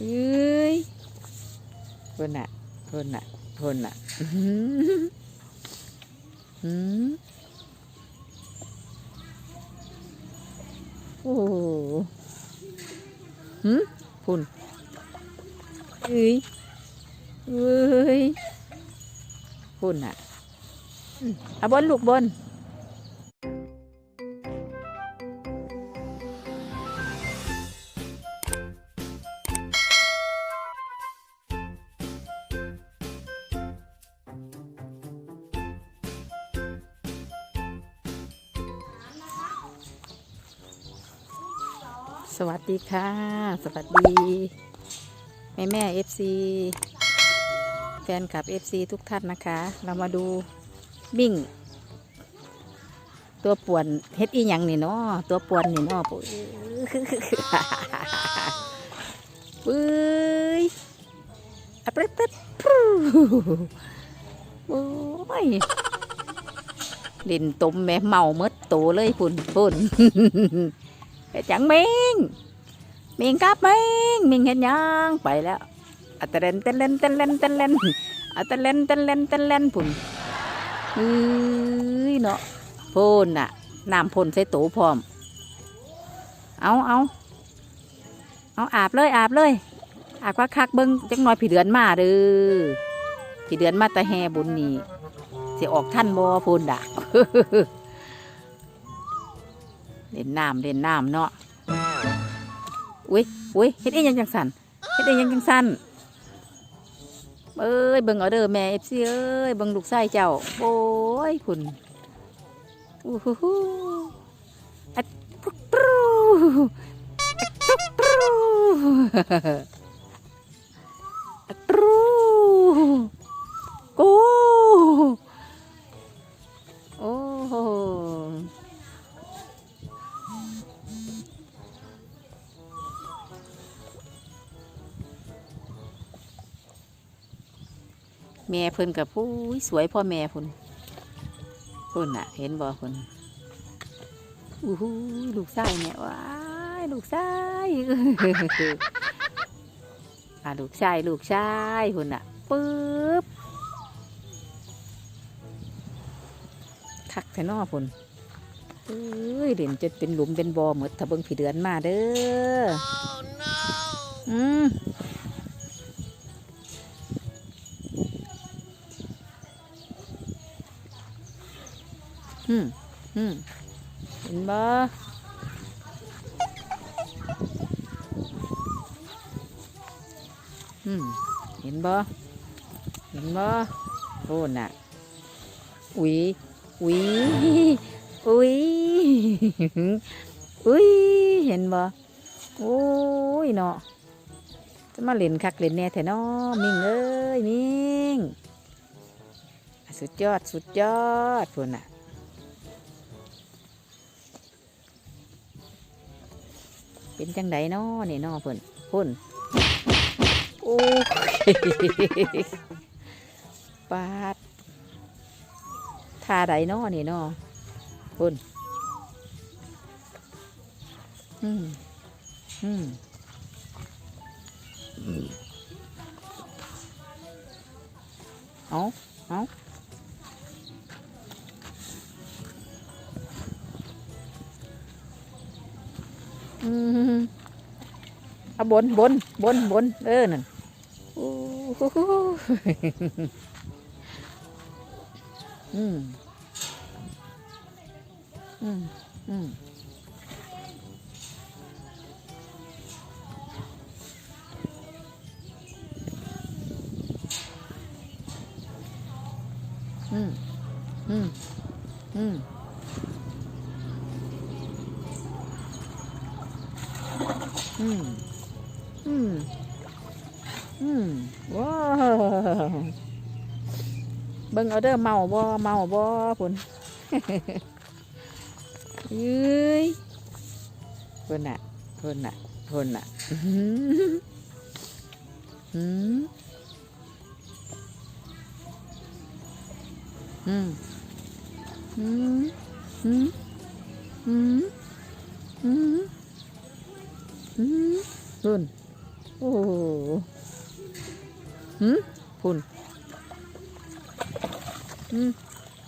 เอ้ยคนน่ะคนน่ะคนน่ะอื้อหืมโอ้หืมพุ่นเอ้ยเอ้ยพุ่นน่ะอืมเอาบนลูกบน สวัสดีค่ะ สวัสดี แม่แม่เอฟซีแฟนคลับเอฟซีทุกท่านนะคะ เรามาดูบิ่ง ตัวป่วนเฮ็ดอีหยังนี่เนาะตัวป่วนนี่เนาะปุ๊ยปุ้ยอะเปิดเปิดปูโอ้ยเล่นตมแม่เมาเมดโตเลยพุ่นพุ่น ไปจังเมงเมงกับเมงเมงเห็นยังไปแล้วอัตะเลนเต้นเลนเต้นเลนเตนเลนอัตะเลนเต้นเลนเต้นเลนพุ่นเฮ้ยเนาะพ่นน่ะน้ำพ่นใส่ตูพร้อม เอาเอาเอาอาบเลยอาบเลยอาบคักคักเบิ้งจังน้อยผีเดือนมาเด้อผีเดือนมาตะแฮบุญนี่สิออกท่านบ่พูนด่ะ เล่นน้ำเล่นน้ำเนาะอุ้ยอุ้ยเฮ็ดเองยังจังสันเฮ็ดเองยังจังสันเอ้ยเบิ่งเอาเด้อแม่เอฟซีเอ้ยเบิ่งลูกไส้เจ้า โอ้ยคุณอู้หูหูอัดปุ๊บปรูอัดปุ๊บปรู แม่เพิ่นกับผู้ยสวยพ่อแม่พุ่นพุ่นน่ะ เห็นบ่พุ่นอู้หูลูกชายเนี่ยว้ายลูกชายอ่าลูกชายลูกชายพุ่นน่ะปึ๊บคักแท้นอพุ่นเอ้ยเด่นจนเป็นหลุมเป็นบ่อหมดถ้าเบิ่งผีเดือนมาเด้ออืม อืมอืมเห็นบ่อืมเห็นบ่เห็นบ่โอ้น่ะอุ้ยอุ้ยอุ้ยอุ้ยเห็นบ่โอ้ยเนาะจะมาเล่นคักเล่นแน่แท้นาะมิงเอ้ยมิงสุดยอดสุดยอดพุ่นน่ะ เป็นจังไดเนาะนี่เนาะเพิ่นพุ่นโอ้ยปาดท่าใดเนาะนี่เนาะพุ่นอืมอืมเอาเอา เอาบนบนบนบนเออนั่นโอ้โหอืมอืมอืม มอืมว้าเบิ่งเอาเด้อเมาบ่เมาบ่พุ่นยืยพุ่นน่ะพุ่นน่ะพุ่นน่ะอื้อหือหืมอืมอืมอืมอืมอืมอืม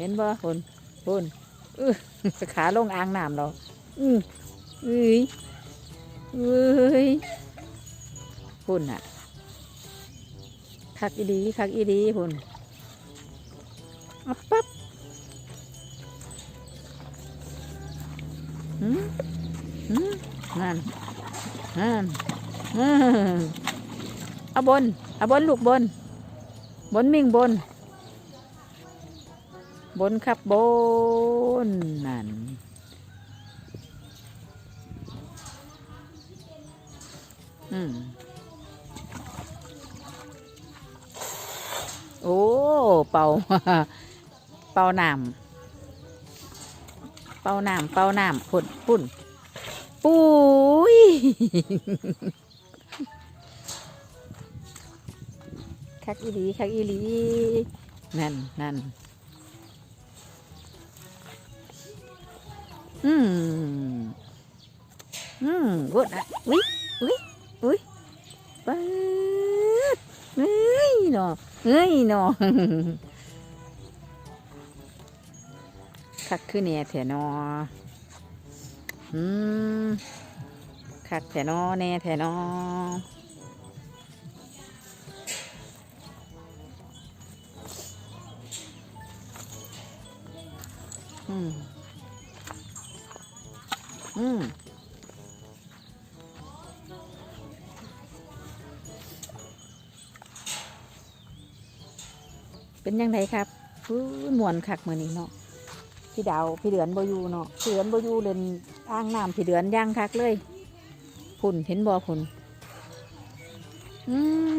ห็นบ่พนคนอื้อขาลงอ่างน้ำเราอือเอ้ยเอ้ยพุ่นอะ คักอีดี คักอีดีพุ่นปั๊บหืมหืมนั่นนั่นนั่นเอาบนเอาบนลูกบน บนมิ่งบน บนครับบนนั่นอืมโอ้ เป่า เป่าน้ำเป่าน้ำเป่าน้ำพุ่นพุ่นปุ้ยคักอีหลีคักอีหลีนั่นนั่น อืมอืมกดอะอุ้ยอุ้ยอุ้ยปิดเฮ้ยเนาะเฮ้ยเนาะคักคือเนี่ยแถนออืมคักแถนอแน่แถนออืม อืมเป็นยังไงครับฟื้นมวนคักมือนี้เนาะพี่ดาวพี่เดือนบอยูเนาะพี่เดือนบอยูเล่นอ่างน้ำพี่เดือนย่างคักเลยพุ่นเห็นบ่พุ่นอืม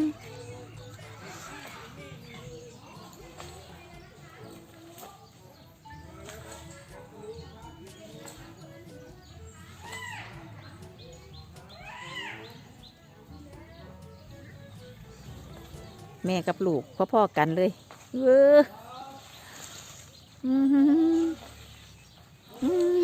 แม่กับลูกพ่อๆกันเลยเอออืมอืม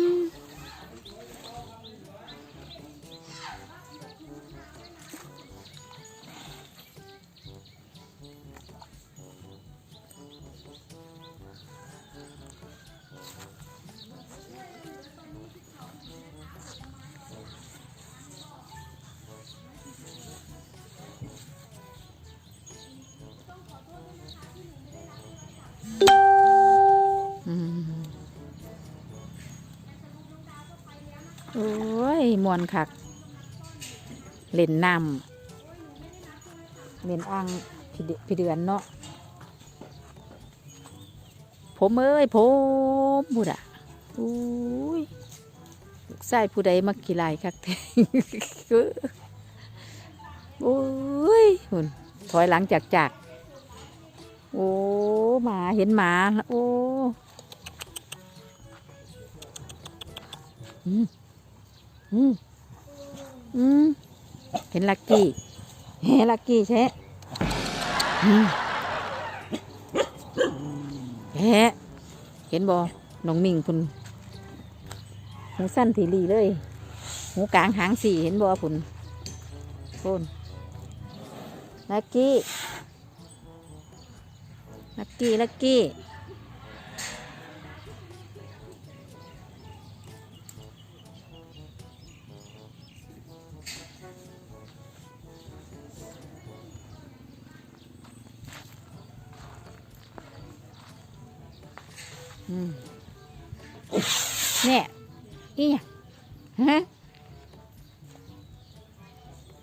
มวนคักเล่นน้ำเล่นอ่างพี่เดพี่เดือนเนาะผมเอ้ยผมบุดอะอุ้ยลูกชายผู้ใดมากี่ลายคักแท้โอ้ยหุ่นถอยหลังจากจากโอ้หมาเห็นหมาโอ้ อืม อืมอืมเห็นลักกี้เฮ้ลักกี้ใช่แฮะเห็นบอน้องมิงพุ่นหูสั้นทีรีเลย หูกลางหางสี่เห็นบอพุ่นพุ่นลักกี้ลักกี้ลักกี้ เนี่ยอีหยังฮะ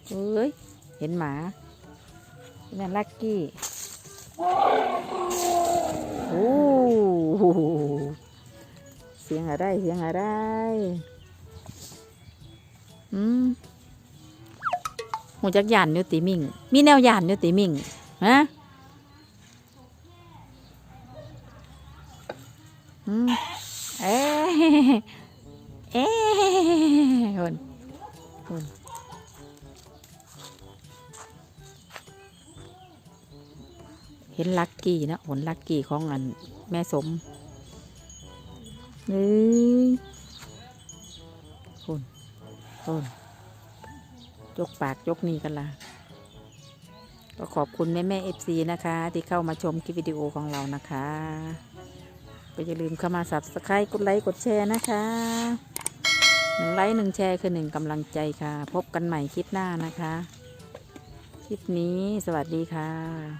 เอ้ย เห็นหมานั่นลักกี้โอ้โหเสียงอะไร เสียงอะไร อืมหูจักหยานอยู่ติมิง มีแนวหยานอยู่ติมิงฮะ เอ๊คนคนเห็นลักกี้นะผลลักกี้ของอันแม่สมนี่คนคนจกปากจกนี่กันละก็ขอบคุณแม่แม่เอฟซีนะคะ ที่เข้ามาชมคลิปวิดีโอของเรานะคะก็อย่าลืมเข้ามา subscribe กดไลค์ กดแชร์นะคะ หนึ่งไลค์หนึ่งแชร์คือหนึ่งกำลังใจค่ะ พบกันใหม่คลิปหน้านะคะ คลิปนี้สวัสดีค่ะ